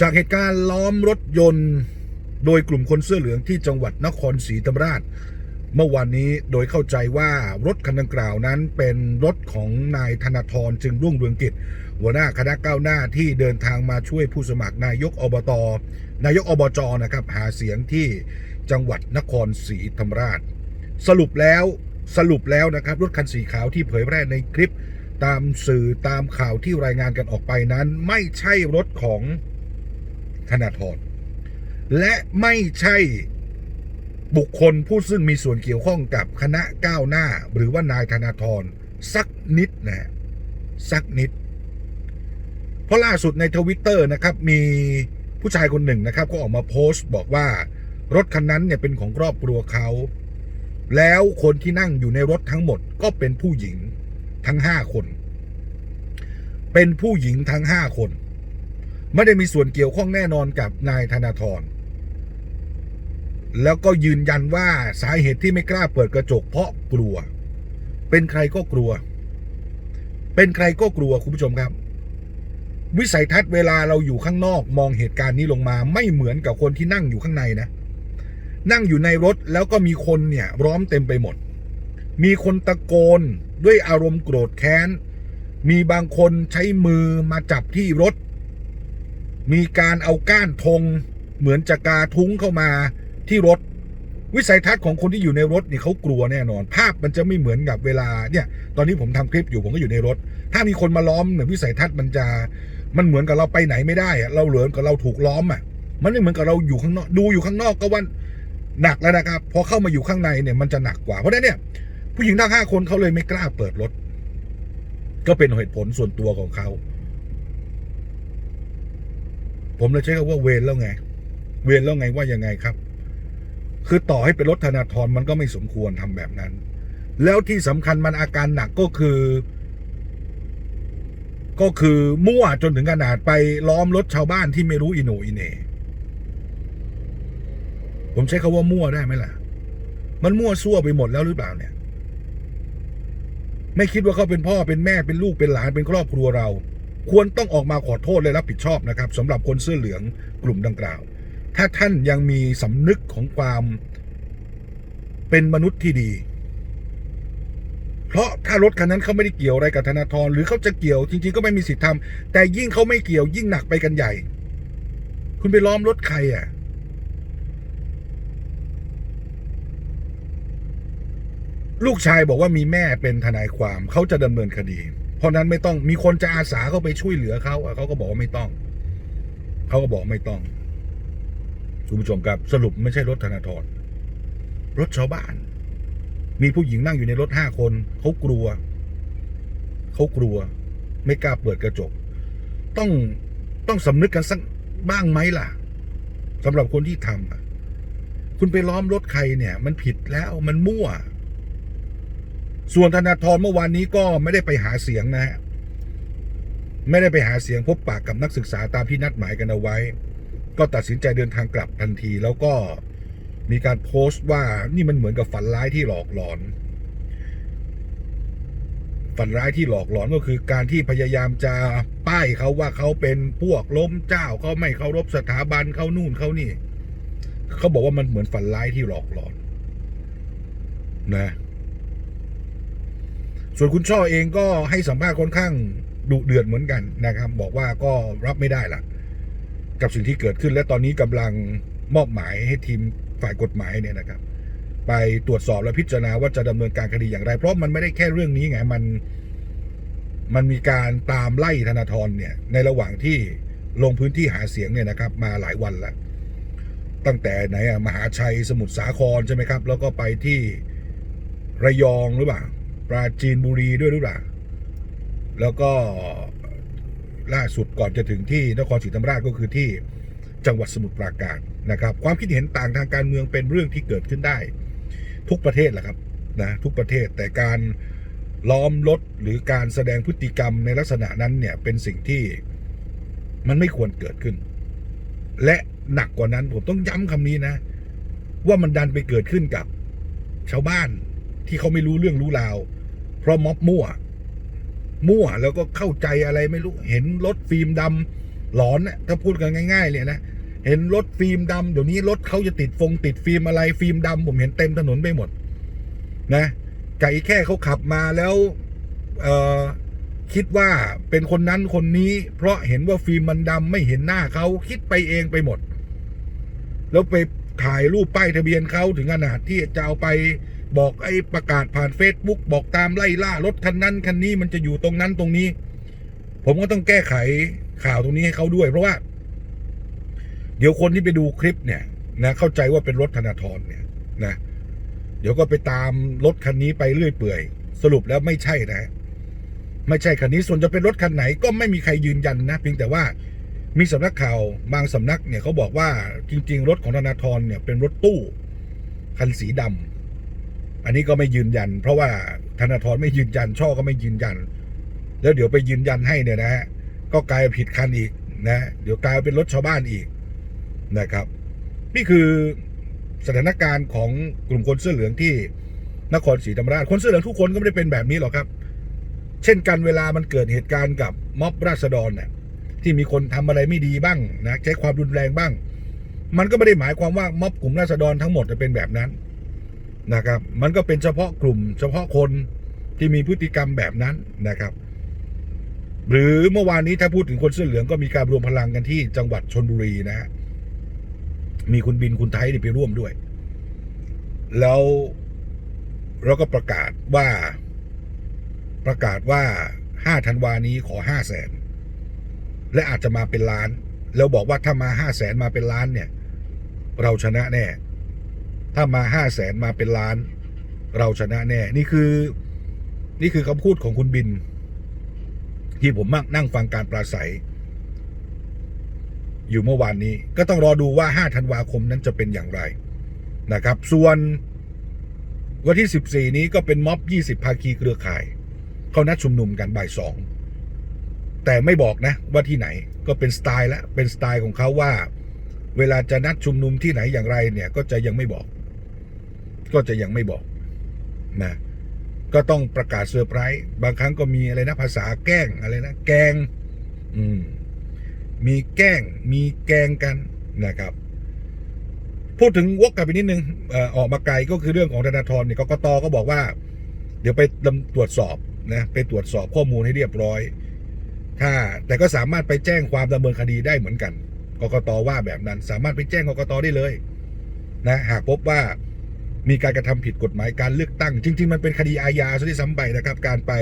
จากเหตุการณ์ล้อมรถยนต์ โดยกลุ่มคนเสื้อเหลืองที่จังหวัดนครศรีธรรมราช เมื่อวานนี้โดยเข้าใจว่ารถคันดังกล่าวนั้นเป็นรถของนายธนาธรจึงรุ่งเรืองกิจ หัวหน้าคณะก้าวหน้าที่เดินทางมาช่วยผู้สมัครนายกอบตนายกอบจนะครับหาเสียงที่จังหวัดนครศรีธรรมราช สรุปแล้วสรุปแล้วนะครับรถคันสีขาวที่เผยแพร่ในคลิป ตามสื่อตามข่าวที่รายงานกันออกไปนั้น ไม่ใช่รถของ ธนาธรและไม่ใช่บุคคลผู้ซึ่งมีส่วนเกี่ยวข้องกับคณะก้าวหน้า หรือว่านายธนาธรสักนิดนะฮะสักนิด เพราะล่าสุดในทวิตเตอร์นะครับ มีผู้ชายคนหนึ่งนะครับ ก็ออกมาโพสต์บอกว่ารถคันนั้นเนี่ยเป็นของครอบครัวเขา แล้วคนที่นั่งอยู่ในรถทั้งหมดก็เป็นผู้หญิงทั้งห้าคน เป็นผู้หญิงทั้งห้าคน ไม่ได้มีส่วนเกี่ยวข้องแน่นอนกับนายธนาธรแล้วก็ยืนยันว่าสาเหตุที่ไม่กล้าเปิดกระจกเพราะกลัว เป็นใครก็กลัว เป็นใครก็กลัวคุณผู้ชมครับ วิสัยทัศน์เวลาเราอยู่ข้างนอกมองเหตุการณ์นี้ลงมาไม่เหมือนกับคนที่นั่งอยู่ข้างในนะ นั่งอยู่ในรถแล้วก็มีคนเนี่ยร้อมเต็มไปหมด มีคนตะโกนด้วยอารมณ์โกรธแค้น มีบางคนใช้มือมาจับที่รถ มีการเอาก้านธงเหมือนจะกาทุ้งเข้ามาที่รถ วิสัยทัศน์ของคนที่อยู่ในรถนี่เขากลัวแน่นอน ภาพมันจะไม่เหมือนกับเวลาเนี่ย ตอนนี้ผมทำคลิปอยู่ผมก็อยู่ในรถ ถ้ามีคนมาล้อมเนี่ยวิสัยทัศน์มันจะมันเหมือนกับเราไปไหนไม่ได้อะเราเหลือนกับเราถูกล้อมอะ มันไม่เหมือนกับเราอยู่ข้างนอกดูอยู่ข้างนอกก็ว่าหนักแล้วนะครับพอเข้ามาอยู่ข้างในเนี่ยมันจะหนักกว่าเพราะฉะนั้นเนี่ย ผู้หญิงทั้งห้าคนเขาเลยไม่กล้าเปิดรถ ก็เป็นเหตุผลส่วนตัวของเขา ผมเลยใช้คำว่าเวรแล้วไง เวรแล้วไงว่ายังไงครับ คือต่อให้เป็นรถธนาธรมันก็ไม่สมควรทำแบบนั้น แล้วที่สำคัญมันอาการหนักก็คือ ก็คือมั่วจนถึงขนาดไปล้อมรถชาวบ้านที่ไม่รู้อิโนอิเนผมใช้คาว่ามั่วได้ไหมล่ะ มันมั่วซั่วไปหมดแล้วหรือเปล่าเนี่ย ไม่คิดว่าเขาเป็นพ่อเป็นแม่เป็นลูกเป็นหลานเป็นครอบครัวเรา ควรต้องออกมาขอโทษและรับผิดชอบนะครับสำหรับคนเสื้อเหลืองกลุ่มดังกล่าว ถ้าท่านยังมีสำนึกของความเป็นมนุษย์ที่ดี เพราะถ้ารถคันนั้นเขาไม่ได้เกี่ยวอะไรกับธนาธรหรือเขาจะเกี่ยวจริง ๆ ก็ไม่มีสิทธิ์ทำแต่ยิ่งเขาไม่เกี่ยวยิ่งหนักไปกันใหญ่ คุณไปล้อมรถใครอะลูกชายบอกว่ามีแม่เป็นทนายความเขาจะดำเนินคดี เพราะนั้นไม่ต้องมีคนจะอาสาเข้าไปช่วยเหลือเขาเขาก็บอกว่าไม่ต้องเขาก็บอกไม่ต้องคุณผู้ชมครับสรุปไม่ใช่รถธนาธรรถชาวบ้าน มีผู้หญิงนั่งอยู่ในรถห้าคนเขากลัวเขากลัว ไม่กล้าเปิดกระจก ต้องต้องสำนึกกันสักบ้างไหมล่ะสำหรับคนที่ทำคุณไปล้อมรถใครเนี่ย มันผิดแล้วมันมั่ว ส่วนธนาธรเมื่อวานนี้ก็ไม่ได้ไปหาเสียงนะฮะไม่ได้ไปหาเสียงพบปากกับนักศึกษาตามที่นัดหมายกันเอาไว้ ก็ตัดสินใจเดินทางกลับทันที แล้วก็มีการโพสต์ว่านี่มันเหมือนกับฝันร้ายที่หลอกหลอน ฝันร้ายที่หลอกหลอนก็คือการที่พยายามจะป้ายเขาว่าเขาเป็นพวกล้มเจ้าเขาไม่เคารพสถาบันเขานู่นเขานี่เขาบอกว่ามันเหมือนฝันร้ายที่หลอกหลอน นะ ส่วนคุณช่อเองก็ให้สัมภาษณ์ค่อนข้างดุเดือดเหมือนกันนะครับ บอกว่าก็รับไม่ได้ละกับสิ่งที่เกิดขึ้นและตอนนี้กำลังมอบหมายให้ทีมฝ่ายกฎหมายเนี่ยนะครับ ไปตรวจสอบและพิจารณาว่าจะดำเนินการคดีอย่างไร เพราะมันไม่ได้แค่เรื่องนี้ไงมัน มันมีการตามไล่ธนาธรเนี่ย ในระหว่างที่ลงพื้นที่หาเสียงเนี่ยนะครับ มาหลายวันแล้วตั้งแต่ไหนอะมหาชัยสมุทรสาครใช่ไหมครับ แล้วก็ไปที่ระยองหรือเปล่า ปราจีนบุรีด้วยหรือเปล่า แล้วก็ล่าสุดก่อนจะถึงที่นครศรีธรรมราชก็คือที่จังหวัดสมุทรปราการนะครับ ความคิดเห็นต่างทางการเมืองเป็นเรื่องที่เกิดขึ้นได้ ทุกประเทศแหละครับนะทุกประเทศแต่การล้อมรถหรือการแสดงพฤติกรรมในลักษณะนั้นเนี่ยเป็นสิ่งที่มันไม่ควรเกิดขึ้น และหนักกว่านั้นผมต้องย้ำคำนี้นะ ว่ามันดันไปเกิดขึ้นกับชาวบ้านที่เขาไม่รู้เรื่องรู้ราว เพราะม็อบมั่ว มั่วแล้วก็เข้าใจอะไรไม่รู้ เห็นรถฟิล์มดหลอนน่ะถ้าพูดกันง่าย ๆ เลยนะเห็นรถฟิล์มดำเดี๋ยวนี้รถเขาจะติดฟงติดฟิล์มอะไรฟิล์มดำผมเห็นเต็มถนนไปหมด นะไก่แค่เขาขับมาแล้วเออคิดว่าเป็นคนนั้นคนนี้ เพราะเห็นว่าฟิล์มมันดำไม่เห็นหน้าเขาคิดไปเองไปหมด แล้วไปถ่ายรูปป้ายทะเบียนเขาถึงขนาดที่จะเอาไป บอกไอ้ประกาศผ่านเฟซบุ๊กบอกตามไล่ล่ารถคันนั้นคันนี้มันจะอยู่ตรงนั้นตรงนี้ ผมก็ต้องแก้ไขข่าวตรงนี้ให้เขาด้วย เพราะว่า เดี๋ยวคนที่ไปดูคลิปเนี่ยนะเข้าใจว่าเป็นรถธนาธรเนี่ยนะ เดี๋ยวก็ไปตามรถคันนี้ไปเรื่อยเปื่อย สรุปแล้วไม่ใช่นะ ไม่ใช่คันนี้ส่วนจะเป็นรถคันไหนก็ไม่มีใครยืนยันนะเพียงแต่ว่ามีสำนักข่าวบางสำนักเนี่ยเขาบอกว่าจริง ๆ รถของธนาธรเนี่ยเป็นรถตู้คันสีดำ อันนี้ก็ไม่ยืนยัน เพราะว่าธนาธรไม่ยืนยัน ช่อก็ไม่ยืนยัน แล้วเดี๋ยวไปยืนยันให้เนี่ยนะฮะก็กลายผิดคันอีกนะเดี๋ยวกลายเป็นรถชาวบ้านอีกนะครับ นี่คือสถานการณ์ของกลุ่มคนเสื้อเหลืองที่นครศรีธรรมราชคนเสื้อเหลืองทุกคนก็ไม่ได้เป็นแบบนี้หรอกครับ เช่นกันเวลามันเกิดเหตุการณ์กับม็อบราษฎรเนี่ยที่มีคนทำอะไรไม่ดีบ้างนะใช้ความรุนแรงบ้าง มันก็ไม่ได้หมายความว่าม็อบกลุ่มราษฎรทั้งหมดจะเป็นแบบนั้น นะครับ มันก็เป็นเฉพาะกลุ่ม เฉพาะคนที่มีพฤติกรรมแบบนั้นนะครับ หรือเมื่อวานนี้ถ้าพูดถึงคนเสื้อเหลืองก็มีการรวมพลังกันที่จังหวัดชนบุรีนะฮะมีคุณบินคุณไทยไปร่วมด้วย แล้วเราก็ประกาศว่าประกาศว่าห้าธันวานี้ขอห้าแสนและอาจจะมาเป็นล้าน แล้วบอกว่าถ้ามาห้าแสนมาเป็นล้านเนี่ย เราชนะแน่ ถ้ามาห้าแสนมาเป็นล้าน เราชนะแน่ นี่คือ นี่คือคำพูดของคุณบิน ที่ผมมักนั่งฟังการปราศัย อยู่เมื่อวานนี้ ก็ต้องรอดูว่า 5 ธันวาคมนั้นจะเป็นอย่างไรนะครับ ส่วนวันที่ 14 นี้ก็เป็นม็อบ 20 ภาคีเครือข่าย เขานัดชุมนุมกันบ่ายสองแต่ไม่บอกนะว่าที่ไหนก็เป็นสไตล์ละเป็นสไตล์ของเขาว่า เวลาจะนัดชุมนุมที่ไหนอย่างไรเนี่ยก็จะยังไม่บอก ก็จะยังไม่บอกนะก็ต้องประกาศเซอร์ไพรส์บางครั้งก็มีอะไรนะภาษาแกล้งอะไรนะแกงอืมมีแกล้งมีแกงกันนะครับ พูดถึงวกกลับไปนิดนึงออกมาไกลก็คือเรื่องของธนาธรเนี่ยกกตก็บอกว่า เดี๋ยวไปตรวจสอบนะไปตรวจสอบข้อมูลให้เรียบร้อย ถ้าแต่ก็สามารถไปแจ้งความดำเนินคดีได้เหมือนกันกกตว่าแบบนั้น สามารถไปแจ้งกกตได้เลย นะ หากพบว่า มีการกระทำผิดกฎหมายการเลือกตั้ง จริง ๆ มันเป็นคดีอาญาซะที่ซ้ำไปนะครับ การไป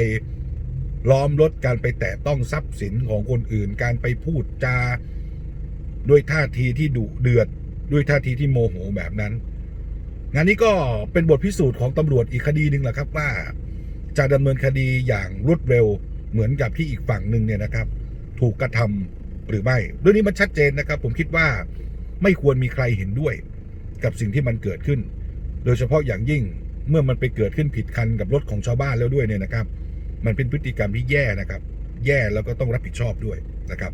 ล้อมรถการไปแตะต้องทรัพย์สินของคนอื่น การไปพูดจาด้วยท่าทีที่ดุเดือด ด้วยท่าทีที่โมโหแบบนั้น งานนี้ก็เป็นบทพิสูจน์ของตำรวจอีกคดีหนึ่งแหละครับว่าจะดำเนินคดีอย่างรวดเร็วเหมือนกับที่อีกฝั่งหนึ่งเนี่ยนะครับ ถูกกระทำหรือไม่เรื่องนี้มันชัดเจนนะครับ ผมคิดว่าไม่ควรมีใครเห็นด้วยกับสิ่งที่มันเกิดขึ้น โดยเฉพาะอย่างยิ่งเมื่อมันไปเกิดขึ้นผิดคันกับรถของชาวบ้านแล้วด้วยเนี่ยนะครับ มันเป็นพฤติกรรมที่แย่นะครับ แย่แล้วก็ต้องรับผิดชอบด้วยนะครับ